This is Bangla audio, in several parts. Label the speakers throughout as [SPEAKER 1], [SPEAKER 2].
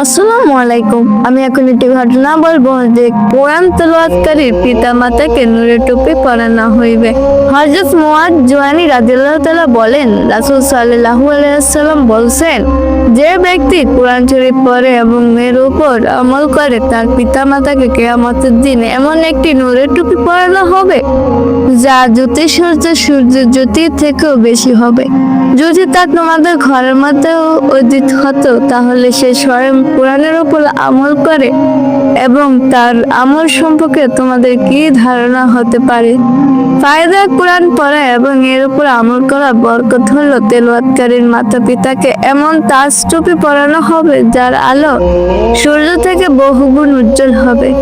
[SPEAKER 1] আসসালামু আলাইকুম আমি এখন একটি ঘটনা বলব যে কোরআন তেলাওয়াতকারীর পিতা মাতাকে নূরের টুপি পরানো হইবে। হযরত মুআদ জুয়ানি রাদিয়াল্লাহু বলেন, রাসূল সাল্লাল্লাহু আলাইহি বলছেন, যে ব্যক্তি কোরআন শরীফ পড়ে এবং এর উপর আমল করে, তার পিতা মাতাকে কিয়ামতের দিন এমন একটি নূরের টুপি পরানো হবে, যা জ্যোতি সূর্য সূর্যের জ্যোতির থেকেও বেশি হবে। যদি তা তোমাদের ঘরের মধ্যেও অতীত হতো, তাহলে সে স্বয়ং কোরআনের উপর আমল করে এবং তার আমল সম্পর্কে তোমাদের কি ধারণা হতে পারে? ফায়দা কোরআন পড়া এবং এর উপর আমল করা বরকত হলো তেলওয়াতকারীর মাতা পিতাকে এমন তাজ টুপি পরানো হবে যার আলো সূর্য থেকে বহুগুণ উজ্জ্বল হবে।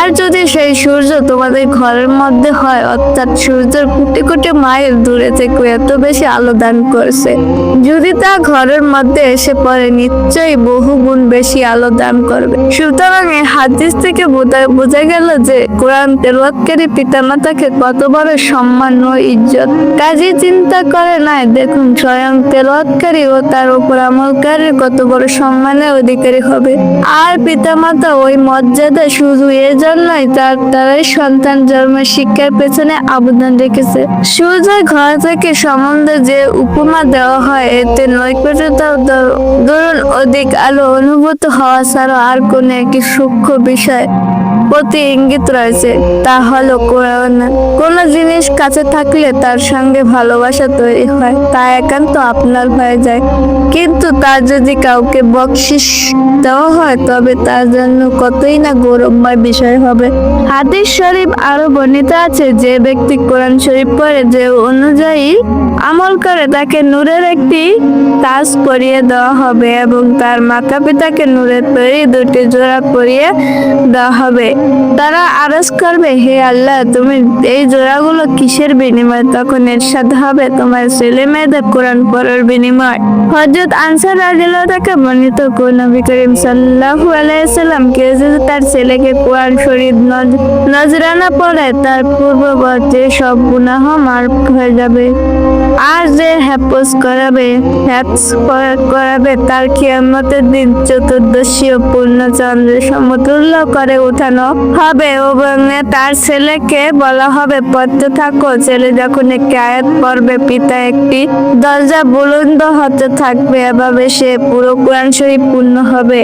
[SPEAKER 1] আর যদি সেই সূর্য তোমাদের ঘরের মধ্যে হয়, অর্থাৎ সূর্যের কোটি কোটি মাইল দূরে থেকে এত বেশি আলো দান করছে। যদি তা ঘরের মধ্যে এসে পড়ে, নিশ্চয়ই বহু গুণ বেশি আলো দান করবে। সুতরাং এই হাদিস থেকে বোঝা- গেল যে কোরআন তেলাওয়াতকারী পিতামাতাকে কত বড় সম্মান ও ইজ্জত। কাজী চিন্তা করে নাই। দেখুন, স্বয়ং তেলাওয়াতকারী ও তার উপর আমলকারীর কত বড় সম্মানের অধিকারী হবে। আর পিতামাতা ওই মর্যাদা শুধু এর জন্যই তার তারাই সন্তান জন্মের শিক্ষার পেছনে অবদান রেখেছে। সূর্যের ঘর থেকে সম্বন্ধে যে উপমা দেওয়া হয়, এতে নৈকট্যতা দরুন অধিক আলো অনুভূত হওয়া ছাড়া আর কোনো একটি সূক্ষ্ম বিষয় প্রতি ইঙ্গিত রয়েছে, তা হলো কোরআন কোন জিনিস কাছে থাকলে তার সঙ্গে ভালোবাসা তৈরি হয়, তা একান্ত আপনার হয়ে যায়। কিন্তু তার যদি কাউকে বকশিস দেওয়া হয়, তবে তার জন্য কতই না গৌরবময় বিষয় হবে। হাদিস শরীফ আরও বর্ণিত আছে, যে ব্যক্তি কোরআন শরীফ পড়ে, যে অনুযায়ী আমল করে, তাকে নূরের একটি তাজ পরিয়ে দেওয়া হবে এবং তার মাতা পিতাকে নূরের তৈরি দুটি জোড়া পরিয়ে দেওয়া হবে। তারা আরজ করবে, হে আল্লাহ, তুমি এই জোড়াগুলো কিসের বিনিময়? তখন এর সাথে হবে, তোমার ছেলে মেয়েদের কোরআন পড়ার বিনিময়। হজরত আনসার রাজিল্লাহ তাকে বর্ণিত নবী করিম সাল্লাহু আলাইসাল্লাম কেউ যদি তার ছেলেকে কোরআন শরীফ নজরানা পড়ে, তার পূর্ববর্তী সব গুনাহ মার্ক হয়ে যাবে। আর যে হ্যাপস করাবে হ্যাপস করাবে, তার কিয়ামতের দিন চতুর্দশী ও পূর্ণচন্দ্রের সমতুল্য করে উঠানো হবে এবং তার ছেলেকে বলা হবে, পড়তে থাকো। ছেলে যখন একটি আয়াত পড়বে, পিতা একটি দরজা বুলন্দ হতে থাকবে। এভাবে সে পুরো কোরআন শরীফ পূর্ণ হবে।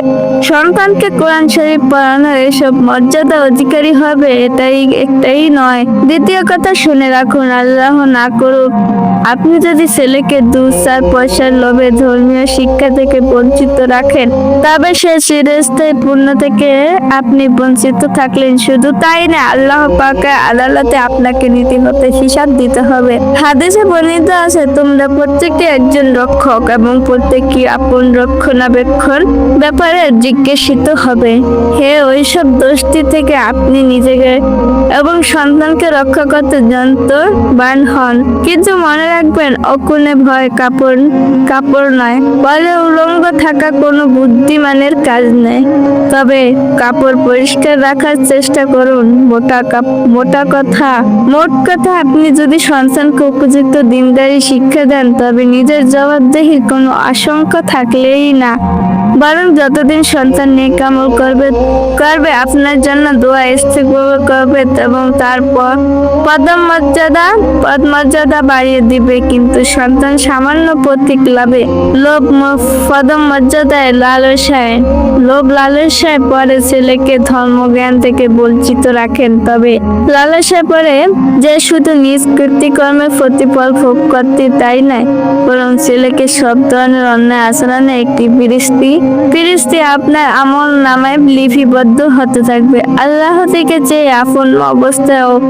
[SPEAKER 1] সন্তানকে কোরআন শরীফ পড়ানোর এসব মর্যাদা অধিকারী হবে, এটাই একটাই নয়। দ্বিতীয় কথা শুনে রাখুন, আল্লাহ না করুক, আপনি যদি ছেলেকে দু চার পয়সার লোভে ধর্মীয় শিক্ষা থেকে বঞ্চিত রাখেন, তবে সে চিরস্থায়ী, পূর্ণ থেকে আপনি বঞ্চিত থাকলেন শুধু তাই না আল্লাহ পাকে আদালতে আপনাকে নীতি হতে হিসাব দিতে হবে। হাদিসে বর্ণিত আছে, তোমরা প্রত্যেকটি একজন রক্ষক এবং প্রত্যেকটি আপন রক্ষণাবেক্ষণ ব্যাপারে জিজ্ঞাসিত হবে। হে, ওইসব দোষটি থেকে আপনি নিজেকে এবং সন্তানকে রক্ষা করতে যন্ত্রবান হন। কিন্তু মনে রাখবেন অকুনে ভয় কাপড় কাপড় নয়, বলে উলঙ্গ থাকা কোনো বুদ্ধিমানের কাজ নেই তবে কাপড় পরিষ্কার রাখার চেষ্টা করুন, মোটা মোটা কথা। মোট কথা, আপনি যদি সন্তানকে উপযুক্ত দিনদারি শিক্ষা দেন, তবে নিজের জবাবদেহির কোনো আশঙ্কা থাকলেই না। বরং যতদিন সন্তান নেক আমল করবে করবে, আপনার জন্য দোয়া ইস্তেগফার করবে এবং তারপর পদমর্যাদা পদমর্যাদা বাড়িয়ে দিবে। কিন্তু সন্তান সামান্য প্রতীক লাভে লোভ পদমর্যাদায় লালসায়, লোভ লালসায় পরে ছেলেকে ধর্মজ্ঞান থেকে বঞ্চিত রাখেন। তবে লালসায় পরে যে শুধু নিজ কৃতিকর্মের প্রতিফল ভোগ করতে তাই নয়, বরং ছেলেকে সব ধরনের অন্যায় আচরণে একটি ফিরিস্তি ফিরিস্তি আপনার আমল নামায় লিপিবদ্ধ হতে থাকবে। আল্লাহ থেকে যে আপন অবস্থায় ও-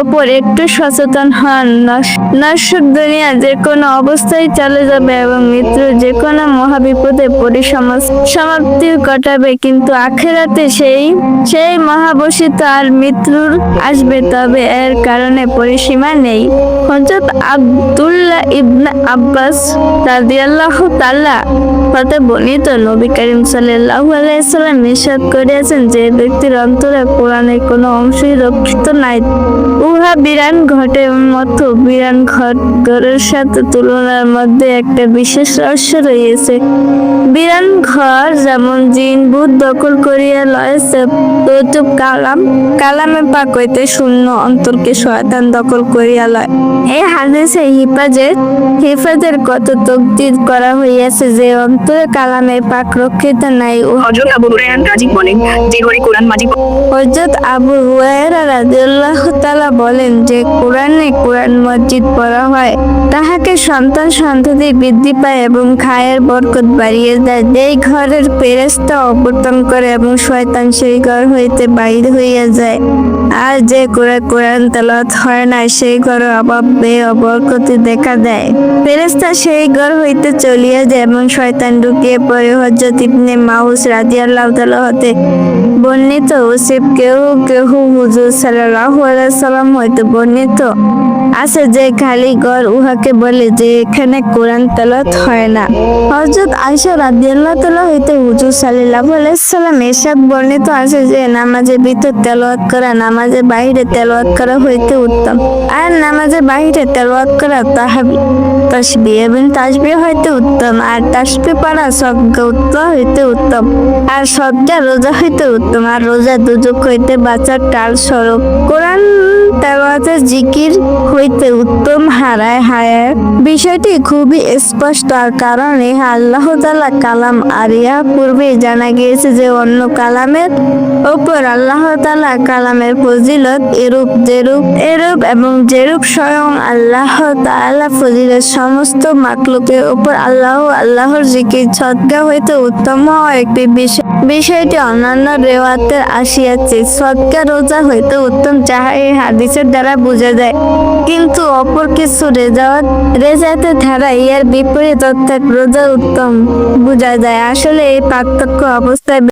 [SPEAKER 1] ওপর একটু সচেতন হন। নশ্বর দুনিয়া যে কোনো অবস্থায় চলে যাবে এবং মৃত্যু যে কোনো মহাবিপদে পরিসমাস- সমাপ্তি ঘটাবে। কিন্তু আখেরাতে সেই সেই মহাবসিত আর মৃত্যুর আসবে। তবে এর কারণে পরিসীমা নেই। হযরত আব্দুল্লাহ ইবনা আব্বাস রাদিয়াল্লাহু তাআলা হতে বর্ণিত নবী নবী করিম সাল্লাল্লাহু আলাইহি সাল্লাম নিষেধ করিয়াছেন যে ব্যক্তির অন্তরে কোরআনের কোনো অংশই রক্ষিত নাই। উহা বিরান ঘটে মতো বিরান ঘট ঘরের সাথে তুলনার মধ্যে একটা বিশেষ রহস্য রয়েছে। বিরান ঘর যেমন জিন বুধ দখল করিয়া লয়েছে তদ্রুপ কালাম? কালামে পাক হইতে শূন্য অন্তরকে শয়তান দখল করিয়া লয়। এই হাদিসে হিফাজের হিফাজের কত তকদির করা হইয়াছে যে অন্তরে কালামে পাক রক্ষিত নাই। ও
[SPEAKER 2] হজরত আবু হুরায়রা রাজি বলেন যে ঘরে কোরআন মাজিদ
[SPEAKER 1] হজরত আবু হুয়ায়রা রাদিয়াল্লাহু তাআলা বলেন যে কোরআনে কোরআন মসজিদ পড়া হয় তাহাকে সন্তান সন্ততি বৃদ্ধি পায় এবং খায়ের বরকত বাড়িয়ে দেয়। যেই ঘরের ফেরেশতা অবর্তন করে এবং শয়তান সেই ঘর হইতে বাইর হইয়া যায়। আর যে কোরা কোরআন তলত হয় না সেই ঘর অভাব বে দেখা দেয়। ফেরেস্তা সেই ঘর হইতে চলিয়া যায় এবং শয়তান ঢুকিয়ে পরে হজরত ইবনে মাউস রাজিয়াল্লাহ তালা হতে বর্ণিত। ওসিফ কেউ কেহু হুজুর সাল্লাহ সালাম হইতে বর্ণিত। আছে যে খালি ঘর উহাকে বলে যে এখানে কোরআন তেলাওয়াত হয় না। হযরত আয়েশা রাদিয়াল্লাহু তাআলা হইতে হুজুর সাল্লাল্লাহু আলাইহি সাল্লাম এরশাদ বর্ণিত আছে যে নামাজের ভিতর তেলাওয়াত করা, নামাজের বাহিরে তেলাওয়াত করা হইতে উত্তম। আর নামাজের বাহিরে তেলাওয়াত করা তাহাবি তাসবিহ এবং তাসবিহ হইতে উত্তম। আর তাসবি পড়া সজ্ঞা উত্তম হইতে উত্তম। আর সজ্ঞা রোজা হইতে উত্তম। আর রোজা দুজক হইতে বাঁচার টাল স্বরূপ। কোরআন তেলাওয়াতের জিকির হইতে উত্তম হারায় হায়ার বিষয়টি খুবই স্পষ্ট, আর কারণ আল্লাহ তালা কালাম আর ইহা পূর্বে জানা গিয়েছে যে অন্য কালামের ওপর আল্লাহ তাআলা কালামের ফজিলত এরূপ, যেরূপ, এরূপ এবং যেরূপ স্বয়ং আল্লাহ তাআলা ফজিলত সমস্ত মাকলুকের উপর আল্লাহ আল্লাহর জিকির সদ্গা হইতে উত্তম হওয়া একটি বিষয়। বিষয়টি অন্যান্য রেওয়াতে আসিয়াছে সদ্গা রোজা হইতে উত্তম, যাহা এই হাদিসের দ্বারা বোঝা যায়। কিন্তু অপর কিছু রেজাওয়াত রেজাতে ধারা ইয়ার বিপরীত অর্থাৎ রোজা উত্তম বোঝা যায়। আসলে এই পার্থক্য অবস্থায়